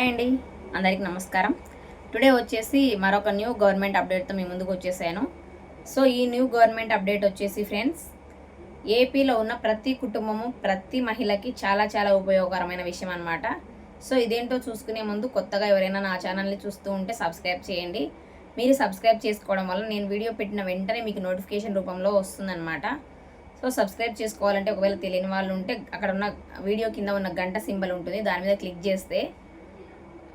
Hi అండి. అందరికీ నమస్కారం. టుడే వచ్చేసి మరొక న్యూ గవర్నమెంట్ అప్డేట్తో మీ ముందుకు వచ్చేసాను. సో ఈ న్యూ గవర్నమెంట్ అప్డేట్ వచ్చేసి ఫ్రెండ్స్ ఏపీలో ఉన్న ప్రతి కుటుంబము ప్రతి మహిళకి చాలా చాలా ఉపయోగకరమైన విషయం అనమాట సో ఇదేంటో చూసుకునే ముందు కొత్తగా ఎవరైనా నా ఛానల్ని చూస్తూ ఉంటే సబ్స్క్రైబ్ చేయండి. మీరు సబ్స్క్రైబ్ చేసుకోవడం వల్ల నేను వీడియో పెట్టిన వెంటనే మీకు నోటిఫికేషన్ రూపంలో వస్తుందన్నమాట. సో సబ్స్క్రైబ్ చేసుకోవాలంటే ఒకవేళ తెలియని వాళ్ళు ఉంటే అక్కడ ఉన్న వీడియో కింద ఉన్న గంట సింబల్ ఉంటుంది. దాని మీద క్లిక్ చేస్తే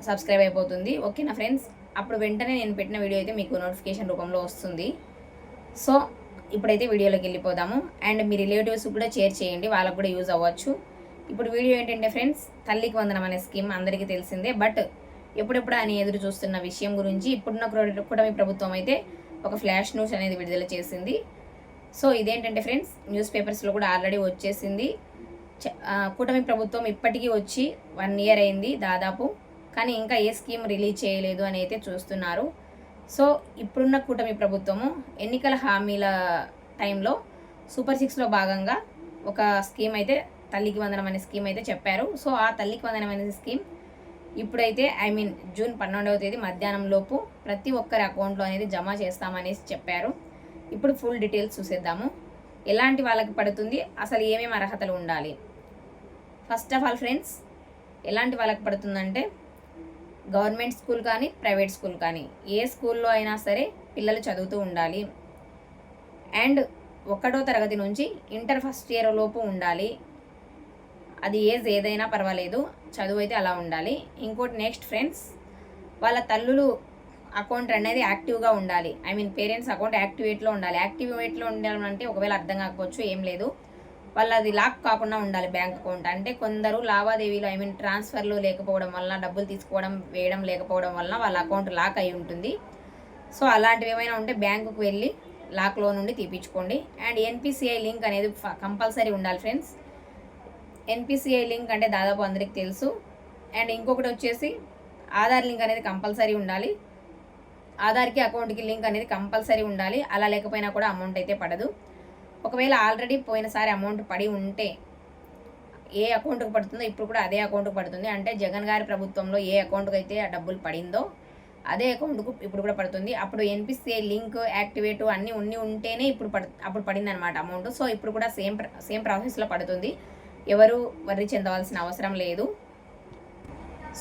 సబ్స్క్రైబ్ అయిపోతుంది. ఓకేనా ఫ్రెండ్స్ అప్పుడు వెంటనే నేను పెట్టిన వీడియో అయితే మీకు నోటిఫికేషన్ రూపంలో వస్తుంది. సో ఇప్పుడైతే వీడియోలోకి వెళ్ళిపోదాము. అండ్ మీ రిలేటివ్స్ కూడా షేర్ చేయండి వాళ్ళకు కూడా యూజ్ అవ్వచ్చు. ఇప్పుడు వీడియో ఏంటంటే ఫ్రెండ్స్ తల్లికి వందనం అనే స్కీమ్ అందరికీ తెలిసిందే. బట్ ఎప్పుడెప్పుడు అని ఎదురు చూస్తున్న విషయం గురించి ఇప్పుడున్న కూటమి ప్రభుత్వం అయితే ఒక ఫ్లాష్ న్యూస్ అనేది విడుదల చేసింది. సో ఇదేంటంటే ఫ్రెండ్స్ న్యూస్ పేపర్స్లో కూడా ఆల్రెడీ వచ్చేసింది. కూటమి ప్రభుత్వం ఇప్పటికీ వచ్చి వన్ ఇయర్ అయింది దాదాపు. కానీ ఇంకా ఏ స్కీమ్ రిలీజ్ చేయలేదు అని అయితే చూస్తున్నారు. సో ఇప్పుడున్న కూటమి ప్రభుత్వము ఎన్నికల హామీల టైంలో సూపర్ సిక్స్లో భాగంగా ఒక స్కీమ్ అయితే తల్లికి వందనం అనే స్కీమ్ అయితే చెప్పారు. సో ఆ తల్లికి వందనం అనే స్కీమ్ ఇప్పుడైతే ఐ మీన్ జూన్ పన్నెండవ తేదీ మధ్యాహ్నం లోపు ప్రతి ఒక్కరి అకౌంట్లో అనేది జమ చేస్తామనేసి చెప్పారు. ఇప్పుడు ఫుల్ డీటెయిల్స్ చూసేద్దాము. ఎలాంటి వాళ్ళకి పడుతుంది? అసలు ఏమేమి అర్హతలు ఉండాలి? ఫస్ట్ ఆఫ్ ఆల్ ఫ్రెండ్స్ ఎలాంటి వాళ్ళకి పడుతుందంటే గవర్నమెంట్ స్కూల్ కానీ ప్రైవేట్ స్కూల్ కానీ ఏ స్కూల్లో అయినా సరే పిల్లలు చదువుతూ ఉండాలి. అండ్ ఒకటో తరగతి నుంచి ఇంటర్ ఫస్ట్ ఇయర్ లోపు ఉండాలి. అది ఏజ్ ఏదైనా పర్వాలేదు చదువు అయితే అలా ఉండాలి. ఇంకోటి నెక్స్ట్ ఫ్రెండ్స్ వాళ్ళ తల్లులు అకౌంట్ అనేది యాక్టివ్గా ఉండాలి. ఐ మీన్ పేరెంట్స్ అకౌంట్ యాక్టివేట్లో ఉండాలి. యాక్టివేట్లో ఉండాలంటే ఒకవేళ అర్థం కాకపోవచ్చు ఏం లేదు. వాళ్ళది లాక్ కాకుండా ఉండాలి బ్యాంక్ అకౌంట్. అంటే కొందరు లావాదేవీలు ఐ మీన్ ట్రాన్స్ఫర్లు లేకపోవడం వల్ల డబ్బులు తీసుకోవడం వేయడం లేకపోవడం వల్ల వాళ్ళ అకౌంట్ లాక్ అయి ఉంటుంది. సో అలాంటివి ఏమైనా ఉంటే బ్యాంకుకు వెళ్ళి లాక్లో నుండి తీపించుకోండి అండ్ ఎన్పిసిఐ లింక్ అనేది కంపల్సరీ ఉండాలి ఫ్రెండ్స్. ఎన్పిసిఐ లింక్ అంటే దాదాపు అందరికి తెలుసు. అండ్ ఇంకొకటి వచ్చేసి ఆధార్ లింక్ అనేది కంపల్సరీ ఉండాలి. ఆధార్కి అకౌంట్కి లింక్ అనేది కంపల్సరీ ఉండాలి. అలా లేకపోయినా కూడా అమౌంట్ అయితే పడదు. ఒకవేళ ఆల్రెడీ పోయినసారి అమౌంట్ పడి ఉంటే ఏ అకౌంట్కి పడుతుందో ఇప్పుడు కూడా అదే అకౌంట్కి పడుతుంది. అంటే జగన్ గారి ప్రభుత్వంలో ఏ అకౌంట్కి అయితే ఆ డబ్బులు పడిందో అదే అకౌంట్కు ఇప్పుడు కూడా పడుతుంది. అప్పుడు ఎన్పిసిఐ లింక్ యాక్టివేట్ అన్నీ ఉన్ని ఉంటేనే ఇప్పుడు పడు అప్పుడు పడింది అనమాట అమౌంట్. సో ఇప్పుడు కూడా సేమ్ సేమ్ ప్రాసెస్లో పడుతుంది. ఎవరు వర్రీ చెందవలసిన అవసరం లేదు.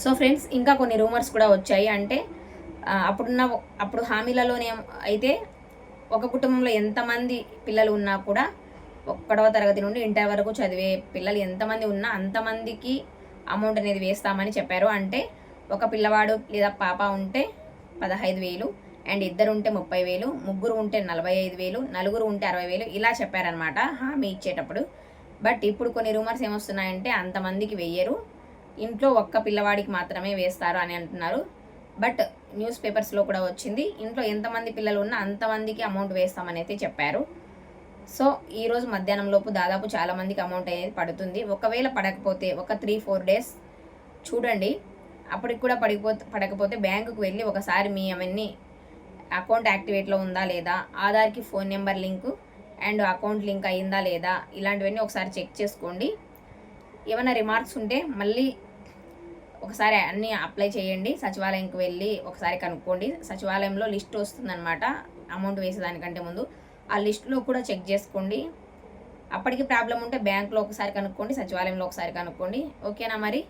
సో ఫ్రెండ్స్ ఇంకా కొన్ని రూమర్స్ కూడా వచ్చాయి. అంటే అప్పుడున్న అప్పుడు హామీలలోనే అయితే ఒక కుటుంబంలో ఎంతమంది పిల్లలు ఉన్నా కూడా ఒక్కడవ తరగతి నుండి ఇంటర్ వరకు చదివే పిల్లలు ఎంతమంది ఉన్నా అంతమందికి అమౌంట్ అనేది వేస్తామని చెప్పారు. అంటే ఒక పిల్లవాడు లేదా పాప ఉంటే పదహైదు వేలు అండ్ ఇద్దరు ఉంటే ముప్పై వేలు ముగ్గురు ఉంటే నలభై ఐదు వేలు నలుగురు ఉంటే అరవై వేలు ఇలా చెప్పారనమాట హామీ ఇచ్చేటప్పుడు. బట్ ఇప్పుడు కొన్ని రూమర్స్ ఏమొస్తున్నాయంటే అంతమందికి వెయ్యరు. ఇంట్లో ఒక్క పిల్లవాడికి మాత్రమే వేస్తారు అని అంటున్నారు. బట్ న్యూస్ పేపర్స్లో కూడా వచ్చింది. ఇంట్లో ఎంతమంది పిల్లలు ఉన్నా అంతమందికి అమౌంట్ వేస్తామని అయితే చెప్పారు. సో ఈరోజు మధ్యాహ్నం లోపు దాదాపు చాలామందికి అమౌంట్ అనేది పడుతుంది. ఒకవేళ పడకపోతే ఒక త్రీ ఫోర్ డేస్ చూడండి. అప్పటికి కూడా పడిపోతే పడకపోతే బ్యాంకుకు వెళ్ళి ఒకసారి మీ అవన్నీ అకౌంట్ యాక్టివేట్లో ఉందా లేదా ఆధార్కి phone number link and account link అయిందా లేదా ఇలాంటివన్నీ ఒకసారి చెక్ చేసుకోండి. ఏమైనా రిమార్క్స్ ఉంటే మళ్ళీ ఒకసారి అన్నీ అప్లై చేయండి. సచివాలయంకి వెళ్ళి ఒకసారి కనుక్కోండి. సచివాలయంలో లిస్ట్ వస్తుందన్నమాట. అమౌంట్ వేసేదానికంటే ముందు. ఆ లిస్ట్లో కూడా చెక్ చేసుకోండి. అప్పటికి ప్రాబ్లం ఉంటే బ్యాంక్లో ఒకసారి కనుక్కోండి సచివాలయంలో ఒకసారి కనుక్కోండి. ఓకేనా మరి?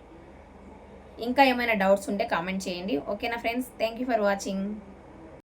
ఇంకా ఏమైనా డౌట్స్ ఉంటే కామెంట్ చేయండి. ఓకేనా friends? Thank you for watching.